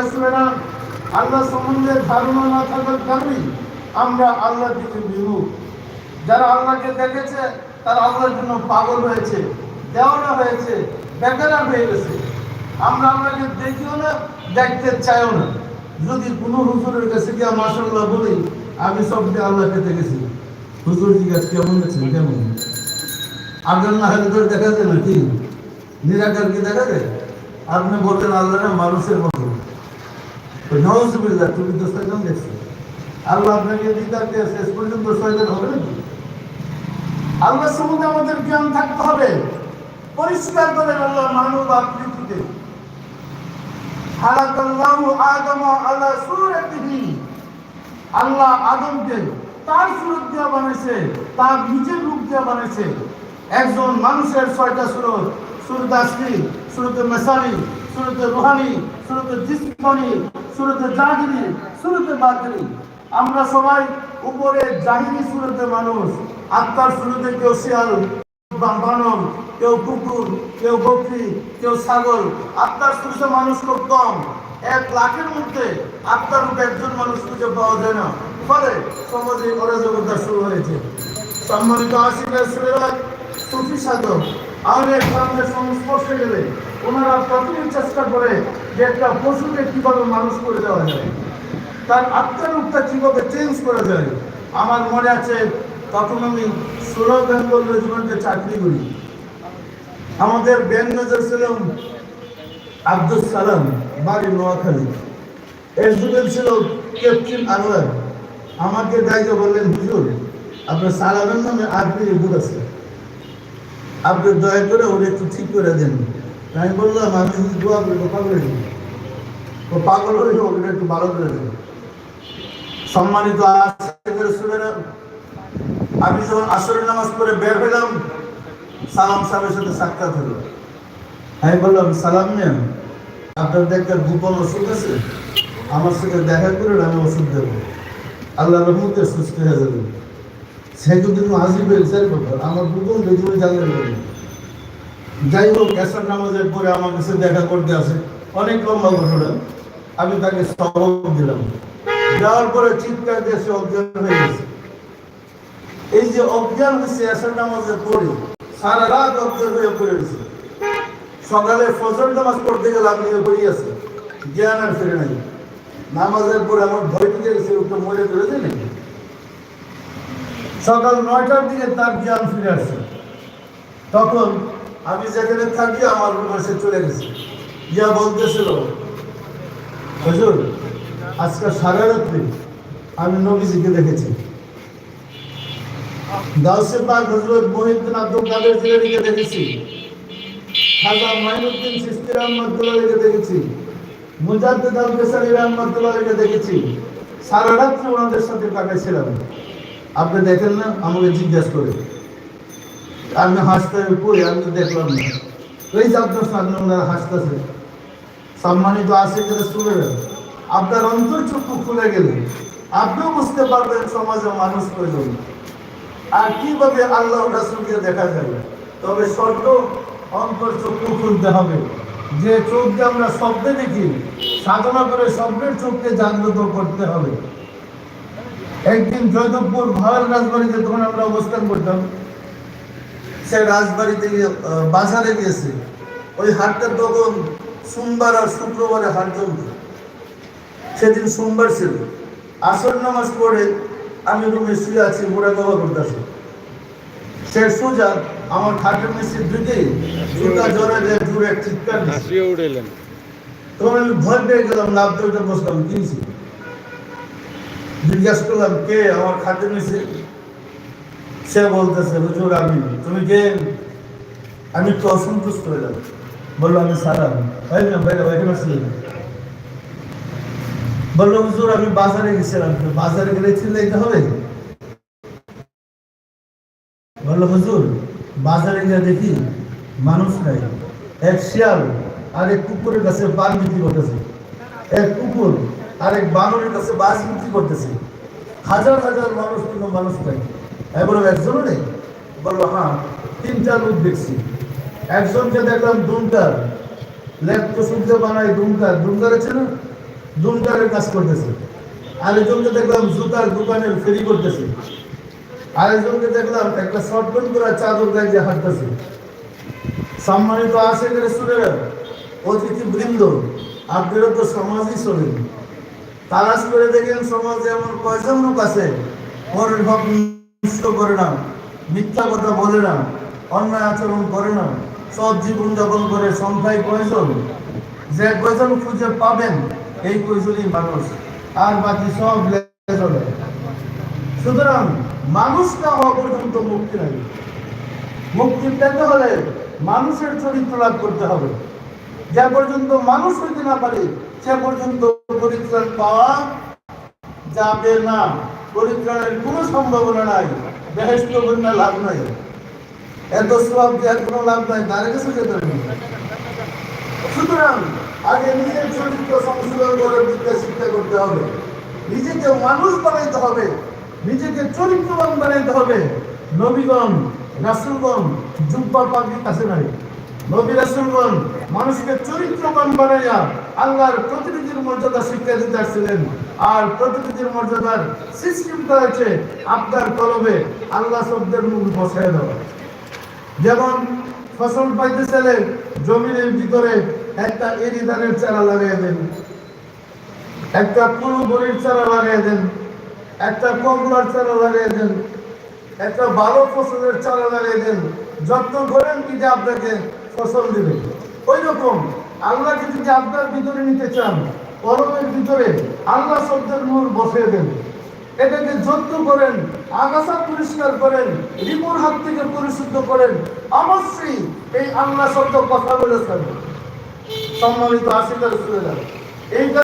আসবে না। আল্লাহ সম্বন্ধে ধারণা না থাকার কারণেই আমরা আল্লাহ থেকে বিমুখ। যারা আল্লাহকে দেখেছে, তারা আল্লাহর জন্য পাগল হয়েছে, দেওয়ানা হয়েছে, বেকারা হয়ে গেছে। আমরা আল্লাহকে দেখিও না, দেখতে চাইও না। যদি কোনো হুজুরের কাছে গিয়ে মাসাল্লাহ বলি, আমি সবকে আল্লাহকে দেখেছি। হুজুর জিজ্ঞাসা কেমন আছেন, কেমন? হলে তো দেখা যায় নাকি? নিরাকার কি দেখা যায়? আপনি বলতেন আল্লাহ না মানুষের মতো। নওয়াজবিল্লাহ তুমি তো শয়তান দেখছ। আল্লাহ আপনাকে দিদার শেষ পর্যন্ত শয়তান হবে নাকি? আল্লাহ সম্বন্ধে আমাদের জ্ঞান থাকতে হবে। পরিষ্কার করেন আল্লাহ মানব আকৃতিতে। আল্লাহ আদমকে তার সুরত দিয়ে বানিয়েছে, তার নিজের রূপ দিয়ে বানিয়েছে। একজন মানুষের ছয়টা সুরত সুরত আসলি সুরতে মেসালি সুরতে রুহানি, সুরতে জিসমানি সুরতে জাহিরি সুরতে বাতিনি আমরা সবাই উপরে জাহিরি সুরতে মানুষ আত্মার সুরতে কেউ শিয়াল বানর, কেউ কুকুর, কেউ বকরি, কেউ ছাগল। আত্মার সুরতে মানুষ খুব কম। এক লাখের মধ্যে আত্মার রূপে একজন মানুষ খুঁজে পাওয়া যায় না। ফলে সমাজে অরাজকতা শুরু হয়েছে। সম্মানিত ছেলেরা সুফি সাধক আমাদের সামনে সংস্পর্শে গেলে ওনারা প্রথমে চেষ্টা করে যে একটা পশুকে কীভাবে মানুষ করে দেওয়া যায়। তার আত্মার রূপটা কীভাবে চেঞ্জ করা যায়। আমার মনে আছে, তখন আমি ষোলো বেঙ্গল রেজিমেন্টে চাকরি করি। আমাদের ব্যাংক মেজর ছিলাম আব্দুল সালাম, বাড়ি নোয়াখালী। এসডিএম ছিল ক্যাপ্টেন আনোয়ার। আমাকে দায়িত্ব বললেন, হুজুর, আপনার সালামের নামে আরপি রিপোর্ট আছে। আপনি দয়া করে ওটা একটু ঠিক করে দেন। আমি বললাম, আমি যদি দোয়া করি পাগল হয়ে। তো পাগল হয়ে ওটা একটু ভালো করে দেন। সম্মানিত আজকের সুরেরা আমি যখন আসরের নামাজ পড়ে বের হলাম সালাম সাহেবের সাথে সাক্ষাৎ হলো। আমি বললাম, সালাম নেন। আপনার একটা গোপন ওষুধ আছে। আমার সাথে দেখা করে আমি ওষুধ দেবো। আল্লাহ রহমতে সুস্থ হয়ে যাবে। সে যদি আসিবেন স্যার ব্যাপার আমার গোপন বেজুবে জানলেন যাই হোক, এসার নামাজের পরে আমার কাছে দেখা করতে আসে। অনেক লম্বা ঘটনা। আমি তাকে সবক দিলাম। যাওয়ার পরে চিৎকার দিয়ে সে অজ্ঞান হয়ে গেছে। এই যে অজ্ঞান হয়েছে এসার নামাজের পরে, সারা রাত অজ্ঞান হয়ে পড়ে গেছে সকালে ফজর নামাজ পড়তে গেলে আপনি বই আছে জ্ঞান আর ফিরে নাই। নামাজের পরে আমার ভয় ঢুকে গেছে ওটা মরে চলে নাকি? সকাল নয়টার দিকে তার জ্ঞান ফিরে আসছে তখন আমি যেখানে থাকি, আমার রুমে চলে গেছে। যা বলতেছিল, হুজুর, আজকে সারা রাত্রি আমি নবীজিকে দেখেছি। গাউসে পাক হজরত মহিউদ্দিন আব্দুল কাদের জিলানীকে দেখেছি। খাজা মাইনুদ্দিন সিস্তি রহমতুল্লাহকে দেখেছি। মুজাদ্দিদ আল কেসারি রহমতুল্লাহকে দেখেছি। সারা রাত্রি ওনাদের সাথে কাটাইছিলাম আপনি দেখেন না, আমাকে জিজ্ঞাসা করে। আমি হাসতে কই আমি দেখলাম না। ওই যে আপনার সামনে ওনারা হাসতেছে। সম্মানিত আসে আশিকের স্টুডেন্ট আপনার অন্তর চক্ষু খুলে গেলে আপনিও বুঝতে পারবেন সমাজে মানুষ প্রয়োজন। আর কীভাবে আল্লাহ রাসুলকে দেখা যাবে? তবে শর্ত অন্তর চক্ষু খুলতে হবে। যে চোখ দিয়ে আমরা শব্দে দেখি, সাধনা করে স্বপ্নের চোখকে জাগ্রত করতে হবে। একদিন জয়দেবপুর ভয়ের রাজবাড়িতে তখন আমরা অবস্থান করতাম। সে রাজবাড়িতে বাজারে গিয়েছে। ওই হাটটা তখন সোমবার আর শুক্রবারে হাট জমত সেদিন সোমবার ছিল। আসর নামাজ পড়ে আমি রুমে শুয়ে আছি মোড়া গবা করতেছি। সে সোজা আমার খাটের নিচে ঢুকে জুতা জোরে জুড়ে চিৎকার দিছে। হাসিয়ে উঠেলেন তখন আমি ভয় পেয়ে গেলাম লাভ দৌড়ে বসলাম কিনছি জিজ্ঞাসা করলাম, কে আমার খাটের নিচে সে বলতেছে, হুজুর, আমি তুমি কে? আমি একটু অসন্তুষ্ট হয়ে হইলাম বলল, আমি সালাম। ভাই না ভাই এখানে আসলেন বলল, হুজুর, আমি বাজারে গেছিলাম। বাজারে গেলে চিল্লাইতে হবে? বলল, হুজুর, বাজারে গিয়ে দেখি মানুষ নাই। এক শিয়াল আর এক কুকুরের কাছে পান বিক্রি করতেছে। এক কুকুর আর এক বানরের কাছে বাস বিক্রি করতেছে। হাজার হাজার মানুষ কিন্তু মানুষ নাই এবার একজনও নেই। বলল হ্যাঁ তিনটা লোক দেখছি। একজনকে দেখলাম দুমকার। শুনতে বানায় দুমকার। দুমকার আছে না? দুমটারের কাজ করতেছে। আরেকজনকে দেখলাম জুতার দোকানের ফেরি করতেছে। আরেকজনকে দেখলাম একটা শর্টকাট করে চাদর গায়ে যে হাঁটতেছে। সম্মানিত আশেকের সুরেরা অতিথি বৃন্দ আপনারা তো সমাজই চলেন তালাশ করে দেখেন সমাজে এমন কয়জন লোক আছে? পরের হক করে না মিথ্যা কথা বলে না অন্যায় আচরণ করে না সৎ জীবন যাপন করে সংখ্যায় কয়জন? যে কয়জন খুঁজে পাবেন, এই কয়জনই মানুষ। আর বাকি সব সুতরাং মানুষটা হওয়া পর্যন্ত মুক্তি নাই। মুক্তি পেতে হলে মানুষের চরিত্র লাভ করতে হবে। যে পর্যন্ত মানুষ হইতে না পারে, সে পর্যন্ত পরিত্রাণ পাওয়া যাবে না। পরিত্রাণের কোনো সম্ভাবনা নাই বেহেস্ত বন্যা লাভ নাই। এত সব দেওয়ার কোনো লাভ নাই, তার কাছে যেতে সুতরাং আগে নিজের চরিত্র সংশোধন করে বিদ্যা শিক্ষা করতে হবে। নিজেকে মানুষ বানাইতে হবে, নিজেকে চরিত্রবান বানাইতে হবে। নবীগণ, রাসুলগণ, জুব্বা পাগড়ি কাছে নাই। নবী রাসুলগণ মানুষকে চরিত্রবান বানাইয়া আল্লাহর প্রতিনিধির মর্যাদা শিক্ষা দিতে আসছিলেন। আর প্রতিনিধির মর্যাদার সিস্টেমটা হচ্ছে আপনার কলবে আল্লাহ শব্দের মুখ বসায় দেওয়া। যেমন ফসল পাইতে চাইলে জমিনের ভিতরে একটা এরি ধানের চারা লাগাই দেন, একটা পুরো বড়ির চারা লাগাই দেন, একটা কমলার চারা লাগাই দেন, একটা ভালো ফসলের চারা লাগাই দেন। যত্ন করেন কি যে আপনাকে দেবে। ওই রকম আল্লাহকে যদি আপনার ভিতরে নিতে চান ভিতরে আল্লাহ শব্দের মূল এটাকে যত্ন করেন, আগাছা পরিষ্কার করেন রিপুর হাত থেকে পরিশুদ্ধ করেন। অবশ্যই এই আল্লাহ শব্দ কথা বলেছেন। সম্মানিত সুরেরা এই